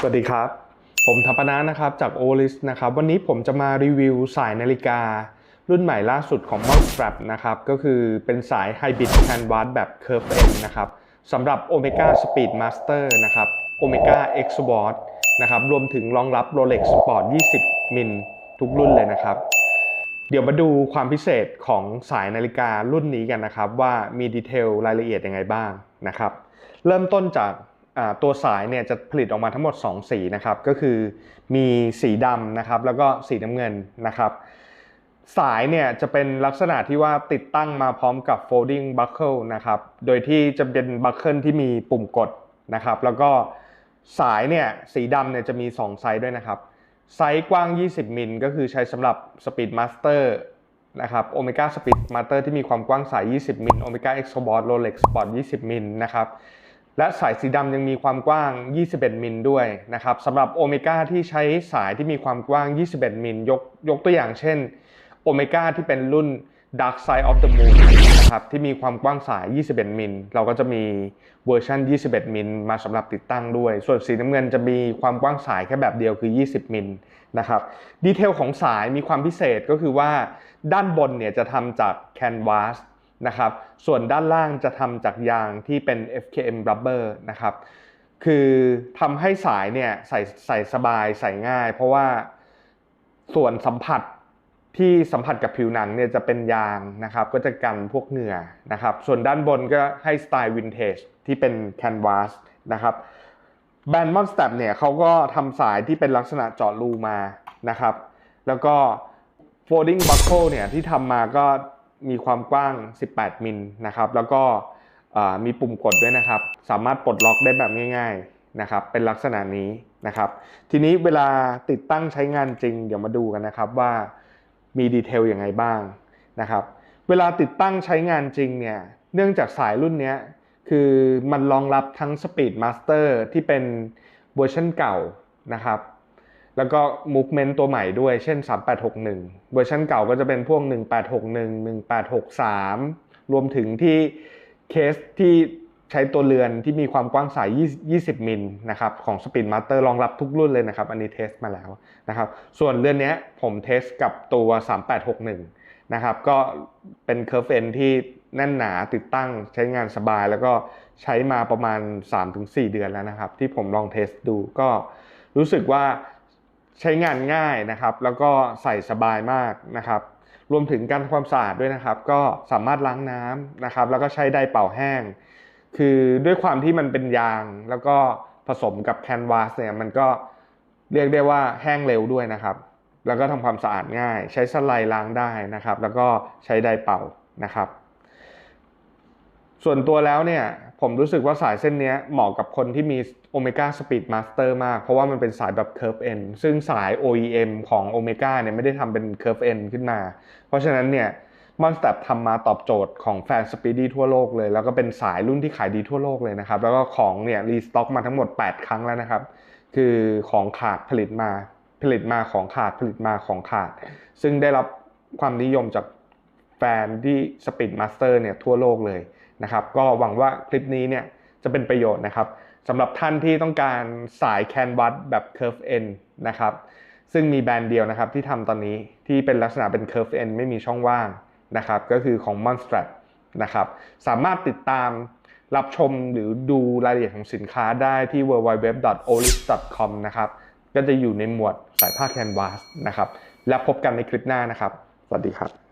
สวัสดีครับ ผมทัพนะนะครับจาก o l i s นะครับ วันนี้ผมจะมารีวิวสายนาฬิกา รุ่นใหม่ล่าสุดของ m o n s t r a p นะครับ ก็คือเป็นสาย Hybrid Canvas แบบ Curve N นะครับสำหรับ Omega Speed Master นะครับ Omega X Sport นะครับ รวมถึงรองรับ Rolex Sport 20 มิลทุกรุ่นเลยนะครับ เดี๋ยวมาดูความพิเศษของสายนาฬิการุ่นนี้กันนะครับ ว่ามีดีเทลรายละเอียดยังไงบ้างนะครับ เริ่มต้นจาก ตัวสายเนี่ยจะผลิตออกมาทั้งหมด 2 สีนะครับ ก็คือมีสีดำนะครับ แล้วก็สีน้ำเงินนะครับ สายเนี่ยจะเป็นลักษณะที่ว่าติดตั้งมาพร้อมกับ folding buckle นะครับ โดยที่จะเป็น buckle ที่มีปุ่มกดนะครับ แล้วก็สายเนี่ยสีดำเนี่ยจะมี 2 ไซส์ด้วยนะครับ ไซส์กว้าง 20 มิลก็คือใช้สำหรับ Speed Master นะครับ Omega Speed Master ที่มีความกว้างสาย 20 มิล Omega X Sport Rolex Sport 20 มิลนะครับ และสายสีดำยังมีความกว้าง 21 มิลด้วยนะครับสำหรับโอเมก้าที่ใช้สายที่มีความกว้าง 21 มิลยกยกตัวอย่างเช่นโอเมก้าที่เป็นรุ่น Dark Side of the Moon นะครับที่มีความกว้างสาย 21 มิล เราก็จะมีเวอร์ชัน21 มิลมาสำหรับติดตั้งด้วย ส่วนสีน้ำเงินจะมีความกว้างสายแค่แบบเดียวคือ 20 มิลนะครับดีเทลของสายมีความพิเศษก็คือว่าด้านบนเนี่ยจะทำจากแคนวาส นะครับ ส่วนด้านล่างจะทำจากยางที่เป็น FKM rubber นะครับ คือทำให้สายเนี่ยใส่ใส่สบายใส่ง่าย เพราะว่าส่วนสัมผัสที่สัมผัสกับผิวหนังเนี่ยจะเป็นยางนะครับ ก็จะกันพวกเหงื่อนะครับ ส่วนด้านบนก็ให้สไตล์วินเทจที่เป็นแคนวาสนะครับแบรนด์มอนสเตปเนี่ยเขาก็ทำสายที่เป็นลักษณะเจาะรูมานะครับ แล้วก็ folding buckle เนี่ยที่ทำมาก็ มีความกว้าง 18 มิลนะครับ แล้วก็มีปุ่มกดด้วยนะครับ สามารถปลดล็อกได้แบบง่าย ๆนะครับ เป็นลักษณะนี้นะครับ ทีนี้เวลาติดตั้งใช้งานจริง เดี๋ยวมาดูกันนะครับว่ามีดีเทลอยังไงบ้างนะครับ เวลาติดตั้งใช้งานจริงเนี่ย เนื่องจากสายรุ่นนี้คือมันรองรับทั้ง Speed Master ที่เป็นเวอร์ชันเก่านะครับ แล้วก็ movement ตัวใหม่ด้วย เช่น 3861 เวอร์ชันเก่าก็จะเป็นพวก 1861 1863 รวมถึงที่เคสที่ใช้ตัวเรือนที่มีความกว้างสาย 20 มิลนะครับของ Speed Master รองรับทุกรุ่นเลยนะครับ อันนี้เทสมาแล้วนะครับ ส่วนเรือนนี้ผมเทสกับตัว 3861 นะครับ ก็เป็น Curve N ที่แน่นหนาติดตั้งใช้งานสบาย แล้วก็ใช้มาประมาณ 3-4 เดือนแล้วนะครับ ที่ผมลองเทสดูก็รู้สึกว่า ใช้งานง่ายนะครับ แล้วก็ใส่สบายมากนะครับ รวมถึงการทำความสะอาดด้วยนะครับ ก็สามารถล้างน้ำนะครับ แล้วก็ใช้ไดร์เป่าแห้ง คือด้วยความที่มันเป็นยาง แล้วก็ผสมกับแคนวาสเนี่ยมันก็เรียกได้ว่าแห้งเร็วด้วยนะครับ แล้วก็ทำความสะอาดง่าย ใช้สไลด์ล้างได้นะครับ แล้วก็ใช้ไดร์เป่านะครับ ส่วนตัวแล้วเนี่ย ผมรู้สึกว่าสายเส้นนี้เหมาะกับคนที่มี Omega Speed Master มาก เพราะว่ามันเป็นสายแบบ Curve N ซึ่งสาย OEM ของ Omega เนี่ยไม่ได้ทำเป็น Curve N ขึ้นมา เพราะฉะนั้นเนี่ย Monster ทำมาตอบโจทย์ของแฟน Speedy ทั่วโลกเลย แล้วก็เป็นสายรุ่นที่ขายดีทั่วโลกเลยนะครับ แล้วก็ของเนี่ยรีสต็อกมาทั้งหมด 8 ครั้งแล้วนะครับ คือของขาดผลิตมาผลิตมาของขาดผลิตมาของขาด ซึ่งได้รับความนิยมจาก แฟนที่ Speed Master เนี่ยทั่วโลกเลยนะครับ ก็หวังว่าคลิปนี้เนี่ยจะเป็นประโยชน์นะครับสำหรับท่านที่ต้องการสายแคนวัดแบบ Curve N นะครับซึ่งมีแบรนด์เดียวนะครับที่ทำตอนนี้ที่เป็นลักษณะเป็น Curve N ไม่มีช่องว่างนะครับก็คือของ Monstrat นะครับสามารถติดตามรับชมหรือดูรายละเอียดของสินค้าได้ที่ www.olis.com นะครับก็จะอยู่ในหมวดสายผ้าแคนวาสนะครับ แล้วพบกันในคลิปหน้านะครับ สวัสดีครับ